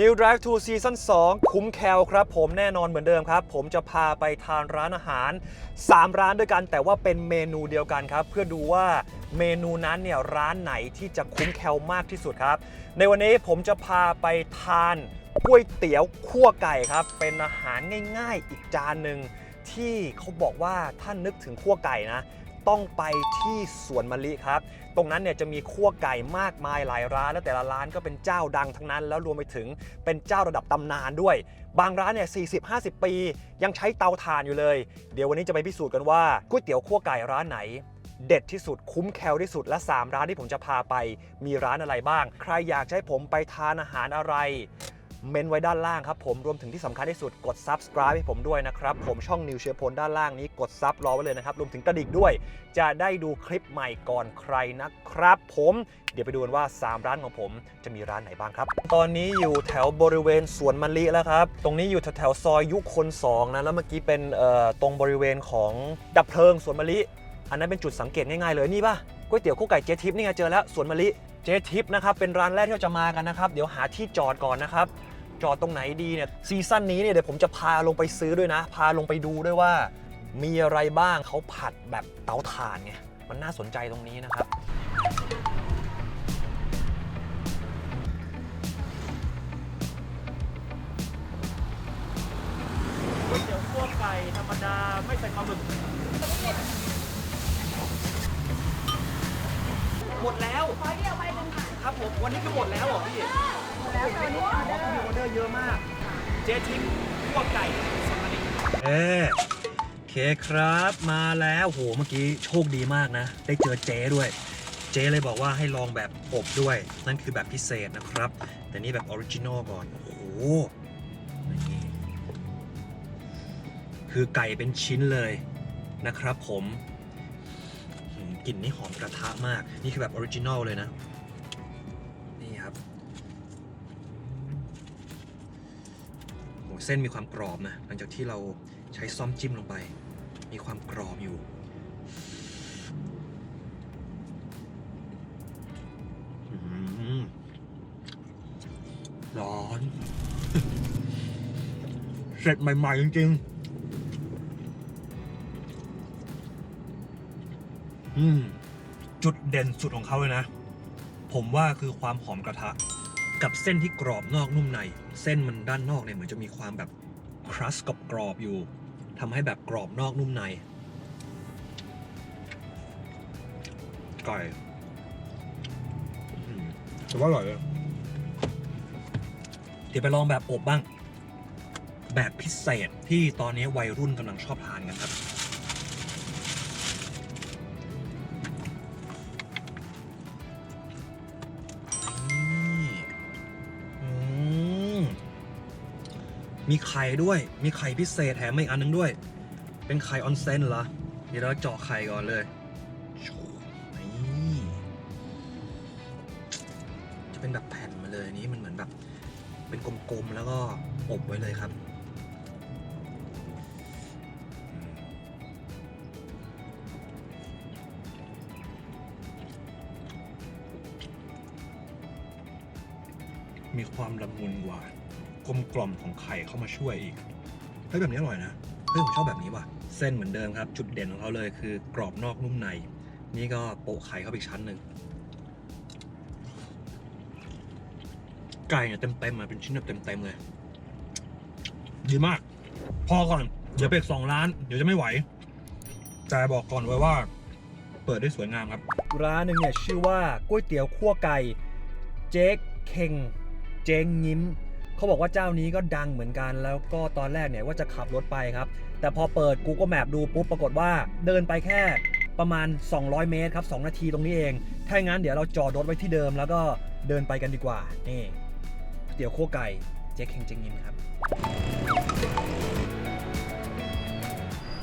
New Drive to Season 2 คุ้มแคลครับ ผมแน่นอนเหมือนเดิมครับ ผมจะพาไปทานร้านอาหาร 3 ร้านด้วยกัน แต่ว่าเป็นเมนูเดียวกันครับ เพื่อดูว่าเมนูนั้นเนี่ยร้านไหนที่จะคุ้มแคลมากที่สุดครับ ในวันนี้ผมจะพาไปทานก๋วยเตี๋ยวคั่วไก่ครับ เป็นอาหารง่าย ๆ อีกจานหนึ่งที่เขาบอกว่าถ้านึกถึงคั่วไก่นะ ต้องไปที่สวนมะลิครับ ตรงนั้นเนี่ยจะมีคั่วไก่มากมายหลายร้าน แล้วแต่ละร้านก็เป็นเจ้าดังทั้งนั้น แล้วรวมไปถึงเป็นเจ้าระดับตำนานด้วย บางร้านเนี่ย40-50 ปี ยังใช้เตาถ่านอยู่เลย เดี๋ยววันนี้จะไปพิสูจน์กันว่าก๋วยเตี๋ยวคั่วไก่ร้านไหนเด็ดที่สุดคุ้มแคลที่สุดและ 3 ร้านที่ผมจะพาไป มีร้านอะไรบ้าง ใครอยากให้ผมไปทานอาหารอะไร เมนไว้ด้านล่างครับผมรวมถึงที่สำคัญที่สุดกด subscribe ให้ผมด้วยนะครับผมช่องนิวเชียร์พลด้านล่างนี้กดซับรอไว้เลยนะครับรวมถึงกระดิ่งด้วย จะได้ดูคลิปใหม่ก่อนใครนะครับ ผมเดี๋ยวไปดูกันว่า 3 ร้านของผมจะมีร้านไหนบ้างครับ ตอนนี้อยู่แถวบริเวณสวนมะลิแล้วครับ ตรงนี้อยู่แถวซอยยุคน2นะแล้วเมื่อกี้เป็นตรงบริเวณของดับเพลิงสวนมะลิ อันนั้นเป็นจุดสังเกตง่ายๆเลยนี่ป่ะก๋วยเตี๋ยวคู่ไก่เจ๊ทิพย์นี่ไงเจอแล้วสวนมะลิเจ๊ทิพย์นะครับเป็นร้านแรกที่เราจะมากันนะครับ เดี๋ยวหาที่จอดก่อนนะครับ จอดตรงไหนดีเนี่ยซีซั่นนี้เนี่ยเดี๋ยวผมจะพาลงไปซื้อด้วยนะ พาลงไปดูด้วยว่า มีอะไรบ้างเขาผัดแบบเตาถ่านไงมันน่าสนใจตรงนี้นะครับก๋วยเตี๋ยวคั่วไก่ธรรมดาไม่ใส่ปลาหมึกหมดแล้วขอเดียวใบหนึ่งค่ะครับผมวันนี้คือหมดแล้วเหรอพี่ แล้วตอนนี้ออเดอร์มีออเดอร์เยอะมาก เจ๊ทิพย์คั่วไก่สมรีเอโอเคครับมาแล้วโหเมื่อกี้โชคดีมากนะ ได้เจอเจ๊ด้วย เจ๊เลยบอกว่าให้ลองแบบอบด้วย นั่นคือแบบพิเศษนะครับ แต่นี่แบบออริจินอลก่อนโอ้โหนี่คือไก่เป็นชิ้นเลยนะครับผมหืมกลิ่นนี่หอมกระทะมาก นี่คือแบบออริจินอลเลยนะ เส้นมีความกรอบนะ หลังจากที่เราใช้ซ่อมจิ้มลงไป มีความกรอบอยู่ ร้อน เสร็จใหม่ ๆ จริงๆจุดเด่นสุดของเขาเลยนะ ผมว่าคือความหอมกระทะ กับเส้นที่กรอบนอกนุ่มใน เส้นมันด้านนอกเนี่ยเหมือนจะมีความแบบครัสกับกรอบอยู่ทำให้แบบกรอบนอกนุ่มในไก่อืมแต่ว่าอร่อยเลยเดี๋ยวไปลองแบบอบบ้าง แบบพิเศษที่ตอนนี้วัยรุ่นกำลังชอบทานกันครับ มีไข่ด้วย มีไข่พิเศษแถมมาอีกอันนึงด้วย เป็นไข่ออนเซนเหรอ เดี๋ยวเราเจาะไข่ก่อนเลย นี่ จะเป็นแบบแผ่นมาเลยนี้มันเหมือนแบบ เป็นกลมๆ แล้วก็อบไว้เลยครับมมีความละมุนหวาน กลมกล่อมของไข่เข้ามาช่วยอีกเฮ้ยแบบนี้อร่อยนะเฮ้ยผมชอบแบบนี้ว่ะเส้นเหมือนเดิมครับ จุดเด่นของเขาเลยคือกรอบนอกนุ่มใน นี่ก็โปะไข่เข้าไปอีกชั้นหนึ่งไก่เนี่ยเต็มๆมาเป็นชิ้นแบบเต็มๆเลย ดีมาก พอก่อน เดี๋ยวไปอีกสองร้าน เดี๋ยวจะไม่ไหว แต่บอกก่อนไว้ว่า เปิดได้สวยงามครับ ร้านหนึ่งเนี่ยชื่อว่าก๋วยเตี๋ยวคั่วไก่ เจ๊กเข่ง เจ๊งยิ้ม เขาบอกว่าเจ้านี้ก็ดังเหมือนกัน แล้วก็ตอนแรกเนี่ยว่าจะขับรถไปครับ แต่พอเปิด Google Map ดูปุ๊บปรากฏว่าเดินไปแค่ประมาณ 200 เมตรครับ 2 นาทีตรงนี้เอง ถ้าอย่างนั้นเดี๋ยวเราจอดรถไว้ที่เดิมแล้วก็เดินไปกันดีกว่า นี่เตี๋ยวคั่วไก่เจ๊เข่งเจงยิมครับ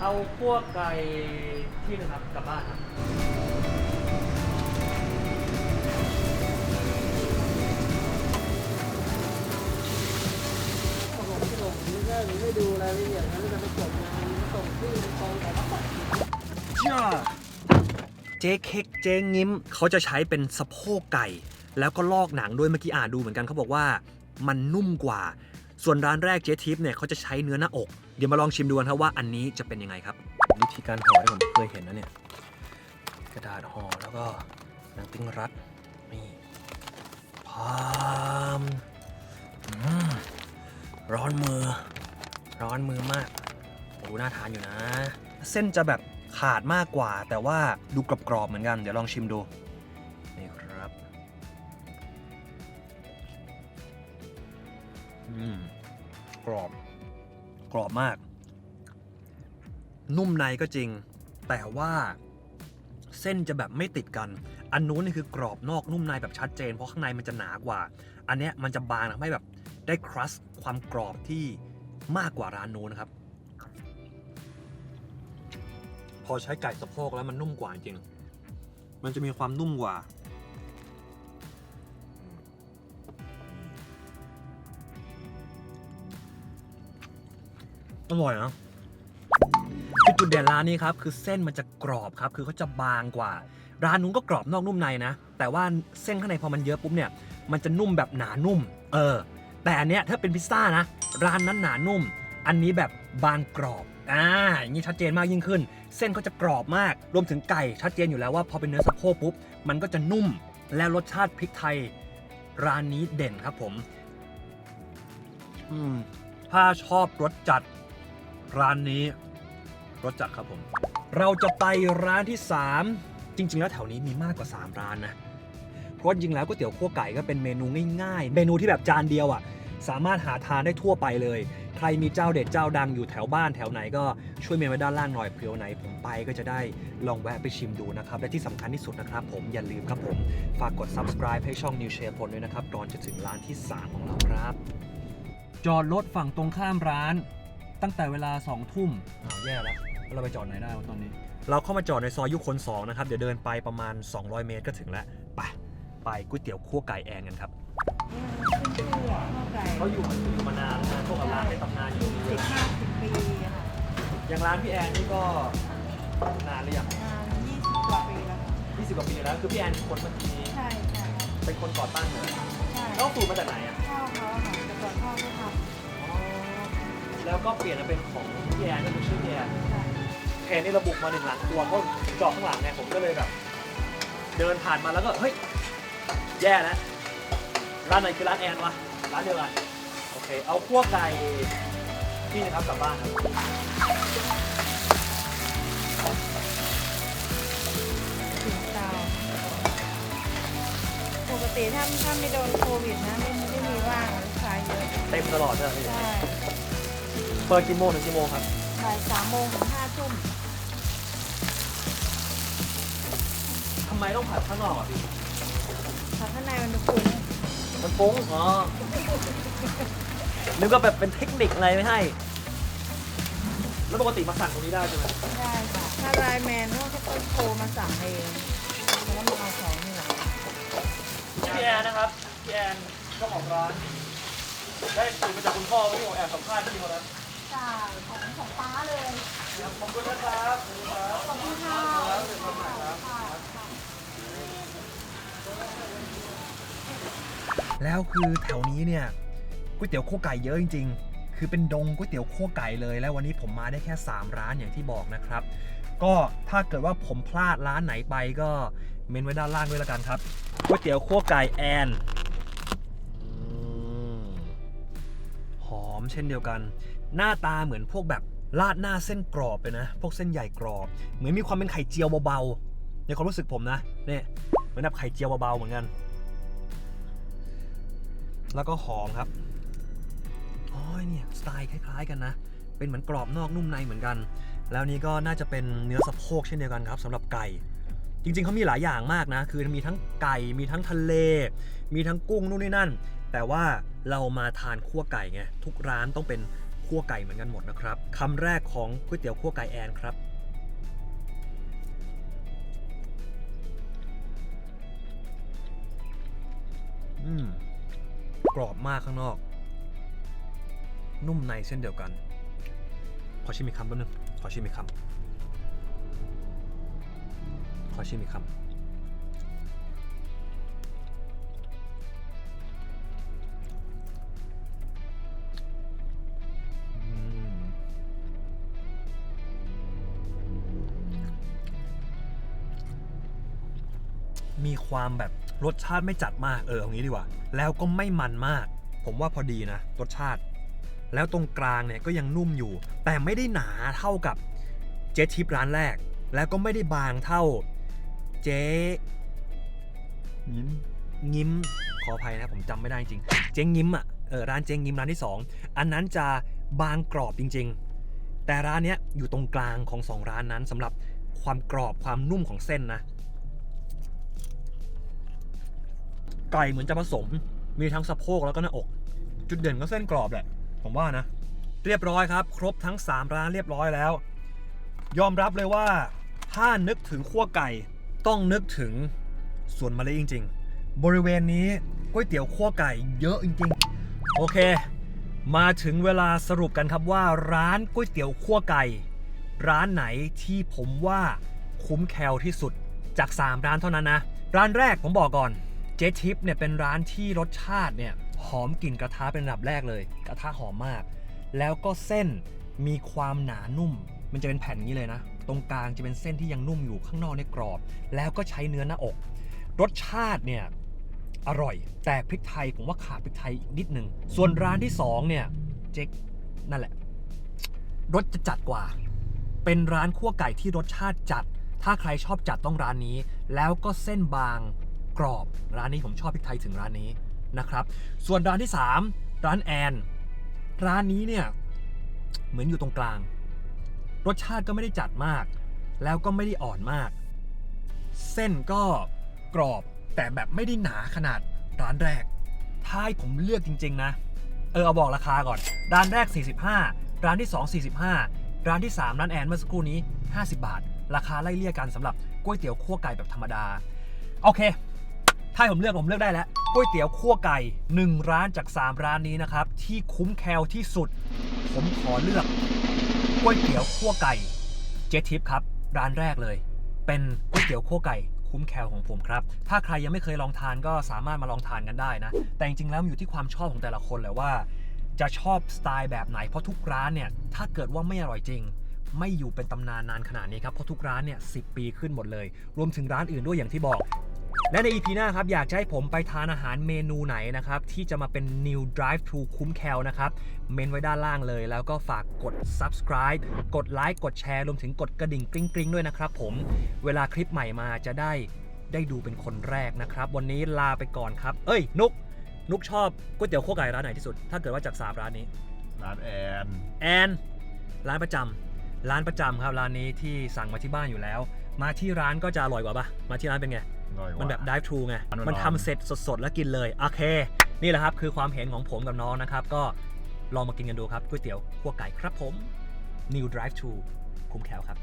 เอาคั่วไก่ที่นึงครับกลับบ้านครับ ก็ไม่ดูรายละเอียดนะแล้วจะไปจบงานส่งที่กองแต่ละคนจ้าเจ๊เค้กเจ๊งิ้มเขาจะใช้เป็นสะโพกไก่ แล้วก็ลอกหนังด้วยเมื่อกี้อ่านดูเหมือนกันเขาบอกว่ามันนุ่มกว่า ส่วนร้านแรกเจ๊ทิปเนี่ยเขาจะใช้เนื้อหน้าอก เดี๋ยวมาลองชิมดูกันครับว่าอันนี้จะเป็นยังไงครับ วิธีการห่อที่ผมเคยเห็นนะเนี่ยกระดาษห่อแล้วก็หนังติ้งรัดนี่พามอืมร้อนมือ ร้อนมือมากโอ้น่าทานอยู่นะ เส้นจะแบบขาดมากกว่า แต่ว่าดูกรอบๆเหมือนกัน เดี๋ยวลองชิมดู นี่ครับ อืม กรอบ กรอบมาก นุ่มในก็จริง แต่ว่าเส้นจะแบบไม่ติดกัน อันนู้นนี่คือกรอบนอกนุ่มในแบบชัดเจน เพราะข้างในมันจะหนากว่า อันเนี้ยมันจะบางทำให้แบบได้ครัสความกรอบที่ มากกว่าร้านนู้นนะครับ พอใช้ไก่สะโพกแล้วมันนุ่มกว่าจริง มันจะมีความนุ่มกว่า อร่อยนะคือจุดเด่นร้านนี้ครับ คือเส้นมันจะกรอบครับ คือเขาจะบางกว่า ร้านนู้นก็กรอบนอกนุ่มในนะ แต่ว่าเส้นข้างในพอมันเยอะปุ๊บเนี่ย มันจะนุ่มแบบหนานุ่ม เออ แต่อันเนี้ยถ้าเป็นพิซซ่านะ ร้านนั้นหนานุ่ม อันนี้แบบบางกรอบอ่าอย่างนี้ชัดเจนมากยิ่งขึ้น เส้นก็จะกรอบมาก รวมถึงไก่ชัดเจนอยู่แล้วว่าพอเป็นเนื้อสะโพกปุ๊บ มันก็จะนุ่ม และรสชาติพริกไทย ร้านนี้เด่นครับผม อืม ถ้าชอบรสจัด ร้านนี้รสจัดครับผม เราจะไปร้านที่ 3 จริง ๆ แล้วแถวนี้มีมากกว่า 3 ร้านนะ เพราะจริงแล้วก๋วยเตี๋ยวคั่วไก่ก็เป็นเมนูง่าย ๆ เมนูที่แบบจานเดียวอะ สามารถหาทานได้ทั่วไปเลย ใครมีเจ้าเด็ดเจ้าดังอยู่แถวบ้านแถวไหนก็ช่วยเมนไว้ด้านล่างหน่อยเผื่อวันไหนผมไปก็จะได้ลองแวะไปชิมดูนะครับ และที่สำคัญที่สุดนะครับ ผมอย่าลืมครับผม ฝากกด subscribe ให้ช่อง New Share พลด้วยนะครับก่อนจะถึงร้านที่ 3 ของเราครับ จอดรถฝั่งตรงข้ามร้าน ตั้งแต่เวลา2ทุ่มอ้าวแย่แล้วแล้วเราไปจอดไหนได้วะตอนนี้ เราเข้ามาจอดในซอยยุคน2นะครับเดี๋ยวเดินไปประมาณ 200 เมตรก็ถึงแล้วไปไปก๋วยเตี๋ยวคั่วไก่แองกันครับ ขึ้นชื่อข้าวไก่เขาอยู่อยู่มานานแล้วนะพวกร้านในตำนานอยู่สิบห้าสิบปีอะค่ะอย่างร้านพี่แอนนี่ก็นานหรือยังงานยี่สิบกว่าปีแล้วค่ะ20กว่าปีแล้ว คือพี่แอนเป็นคนเมื่อกี้นี้ใช่ใช่เป็นคนก่อตั้งเลยใช่แล้วสูตรมาจากไหนอะพ่อเขาอะค่ะแต่ก่อนพ่อเขาทแล้วก็เปลี่ยนมาเป็นของพี่แอนก็คือชื่อพี่แอนำใช่แอนนี่ระบุมาหนึ่งหลังครัวเขาเจาะข้างหลังไงผมก็เลยแบบ เดินผ่านมาแล้วก็ เฮ้ย แย่แล้ว ร้านไหนคือร้านแอนวะ ร้านเดียวกัน โอเค เอาคั่วไก่ที่นะครับกลับบ้านครับถึงเตาปกติถ้าถ้าไม่โดนโควิดนะไม่ไม่มีว่างลูกค้าเยอะเต็มตลอดใช่ไหมพี่ใช่เปิดกี่โมงถึงกี่โมงครับบ่ายสามโมงถึงห้าทุ่มทำไมต้องผัดข้างนอกอะพี่ค่ะข้างในมันฟุ้ง มันฟุ้งอ๋อนึกว่าแบบเป็นเทคนิคอะไรไม่ให้ แล้วปกติมาสั่งตรงนี้ได้ใช่ไหมได้ค่ะ ถ้าไลน์แมนเขาก็ต้องโทรมาสั่งเองแล้วมาเอาของนี่แหละพี่แอนนะครับพี่แอนเจ้าของร้านได้สูตรมาจากคุณพ่อพี่ผมแอบสัมภาษณ์พี่เขาแล้วจ่าของของป้าเลยขอบคุณนะครับขอบคุณค่ะ แล้วคือแถวนี้เนี่ยก๋วยเตี๋ยวคั่วไก่เยอะจริง ๆ คือเป็นดงก๋วยเตี๋ยวคั่วไก่เลย แล้ววันนี้ผมมาได้แค่ 3 ร้านอย่างที่บอกนะครับ ก็ถ้าเกิดว่าผมพลาดร้านไหนไปก็เมนไว้ด้านล่างด้วยละกันครับก๋วยเตี๋ยวคั่วไก่แอนหอมเช่นเดียวกัน หน้าตาเหมือนพวกแบบราดหน้าเส้นกรอบไปนะ พวกเส้นใหญ่กรอบ เหมือนมีความเป็นไข่เจียวเบาๆในความรู้สึกผมนะเนี่ยเหมือนแบบไข่เจียวเบาๆเหมือนกัน แล้วก็หอมครับอ๋อเนี่ยสไตล์คล้าย ๆ กันนะ เป็นเหมือนกรอบนอกนุ่มในเหมือนกัน แล้วนี้ก็น่าจะเป็นเนื้อสะโพกเช่นเดียวกันครับสำหรับไก่ จริงๆเขามีหลายอย่างมากนะ คือมีทั้งไก่ มีทั้งทะเล มีทั้งกุ้งนู่นนี่นั่น แต่ว่าเรามาทานคั่วไก่ไงทุกร้านต้องเป็นคั่วไก่เหมือนกันหมดนะครับคำแรกของก๋วยเตี๋ยวคั่วไก่แอนครับ กรอบมากข้างนอก นุ่มในเช่นเดียวกัน ขอชิมอีกคำแป๊บนึงขอชิมอีกคำขอชิมอีกคำมีความแบบ รสชาติไม่จัดมากเออเอางี้ดีกว่า แล้วก็ไม่มันมาก ผมว่าพอดีนะรสชาติ แล้วตรงกลางเนี่ยก็ยังนุ่มอยู่ แต่ไม่ได้หนาเท่ากับเจ๊ทิปร้านแรก แล้วก็ไม่ได้บางเท่า เจ๊ยิ้มงิ้มขออภัยนะผมจำไม่ได้จริง เจ๊งิ้มอะเออร้านเจ๊งิ้มร้านที่ 2 อันนั้นจะบางกรอบจริง ๆ แต่ร้านเนี้ยอยู่ตรงกลางของสองร้านนั้นสำหรับความกรอบความนุ่มของเส้นนะ ไก่เหมือนจะผสม มีทั้งสะโพกแล้วก็หน้าอก จุดเด่นก็เส้นกรอบแหละ ผมว่านะ เรียบร้อยครับ ครบทั้ง 3 ร้านเรียบร้อยแล้ว ยอมรับเลยว่า ถ้านึกถึงขั้วไก่ต้องนึกถึงสวนมะลิจริง ๆ บริเวณนี้ก๋วยเตี๋ยวขั้วไก่เยอะจริงๆ โอเค มาถึงเวลาสรุปกันครับว่าร้านก๋วยเตี๋ยวขั้วไก่ ร้านไหนที่ผมว่าคุ้มแคลที่สุดจาก 3 ร้านเท่านั้นนะ ร้านแรกผมบอกก่อน เจทิปเนี่ยเป็นร้านที่รสชาติเนี่ยหอมกลิ่นกระทะเป็นอันดับแรกเลย กระทะหอมมาก แล้วก็เส้นมีความหนานุ่ม มันจะเป็นแผ่นนี้เลยนะ ตรงกลางจะเป็นเส้นที่ยังนุ่มอยู่ข้างนอกเนี่ยกรอบ แล้วก็ใช้เนื้อหน้าอก รสชาติเนี่ยอร่อย แต่พริกไทยผมว่าขาดพริกไทยอีกนิดนึงส่วนร้านที่สองเนี่ยเจ๊กนั่นแหละรสจะจัดกว่า เป็นร้านคั่วไก่ที่รสชาติจัด ถ้าใครชอบจัดต้องร้านนี้ แล้วก็เส้นบาง กรอบ ร้านนี้ผมชอบพริกไทยถึงร้านนี้นะครับ ส่วนร้านที่ 3 ร้านแอน ร้านนี้เนี่ยเหมือนอยู่ตรงกลาง รสชาติก็ไม่ได้จัดมาก แล้วก็ไม่ได้อ่อนมาก เส้นก็กรอบแต่แบบไม่ได้หนาขนาดร้านแรก ถ้าให้ผมเลือกจริง ๆ นะ เออเอาบอกราคาก่อน ร้านแรก 45 ร้านที่ 2 45 ร้านที่ 3 ร้านแอนเมื่อสักครู่นี้ 50 บาท ราคาไล่เลี่ยกันสำหรับก๋วยเตี๋ยวคั่วไก่แบบธรรมดา โอเค ถ้าให้ผมเลือกผมเลือกได้แล้วก๋วยเตี๋ยวคั่วไก่ 1 ร้านจาก 3 ร้านนี้นะครับ ที่คุ้มแคลที่สุด ผมขอเลือกก๋วยเตี๋ยวคั่วไก่เจทิปครับ ร้านแรกเลย เป็นก๋วยเตี๋ยวคั่วไก่คุ้มแคลของผมครับ ถ้าใครยังไม่เคยลองทานก็สามารถมาลองทานกันได้นะ แต่จริงๆแล้วมันอยู่ที่ความชอบของแต่ละคนแหละว่า จะชอบสไตล์แบบไหน เพราะทุกร้านเนี่ย ถ้าเกิดว่าไม่อร่อยจริง ไม่อยู่เป็นตำนานนานขนาดนี้ครับ เพราะทุกร้านเนี่ยสิปีขึ้นหมดเลย รวมถึงร้านอื่นด้วยอย่างที่บอก และใน EP หน้าครับ อยากจะให้ผมไปทานอาหารเมนูไหนนะครับ ที่จะมาเป็น New Drive to คุ้มแคลนะครับ เมนไว้ด้านล่างเลย แล้วก็ฝากกด subscribe กดไลค์กดแชร์รวมถึงกดกระดิ่งกริ๊งๆ ด้วยนะครับผมเวลาคลิปใหม่มาจะได้ได้ดูเป็นคนแรกนะครับ วันนี้ลาไปก่อนครับ เอ้ย นุก นุกชอบก๋วยเตี๋ยวขั้วไก่ร้านไหนที่สุด ถ้าเกิดว่าจากสามร้านนี้ ร้านแอน แอน ร้านประจำร้านประจำครับร้านนี้ที่สั่งมาที่บ้านอยู่แล้ว มาที่ร้านก็จะอร่อยกว่าปะมาที่ร้านเป็นไงอร่อยกว่า มันแบบ dive thru ไงมันร้อนมันทำเสร็จสดๆ แล้วกินเลย โอเค นี่แหละครับ คือความเห็นของผมกับน้องนะครับ ก็ลองมากินกันดูครับก๋วยเตี๋ยวขั้วไก่ครับผม New Drive Thru คุ้มแคลครับ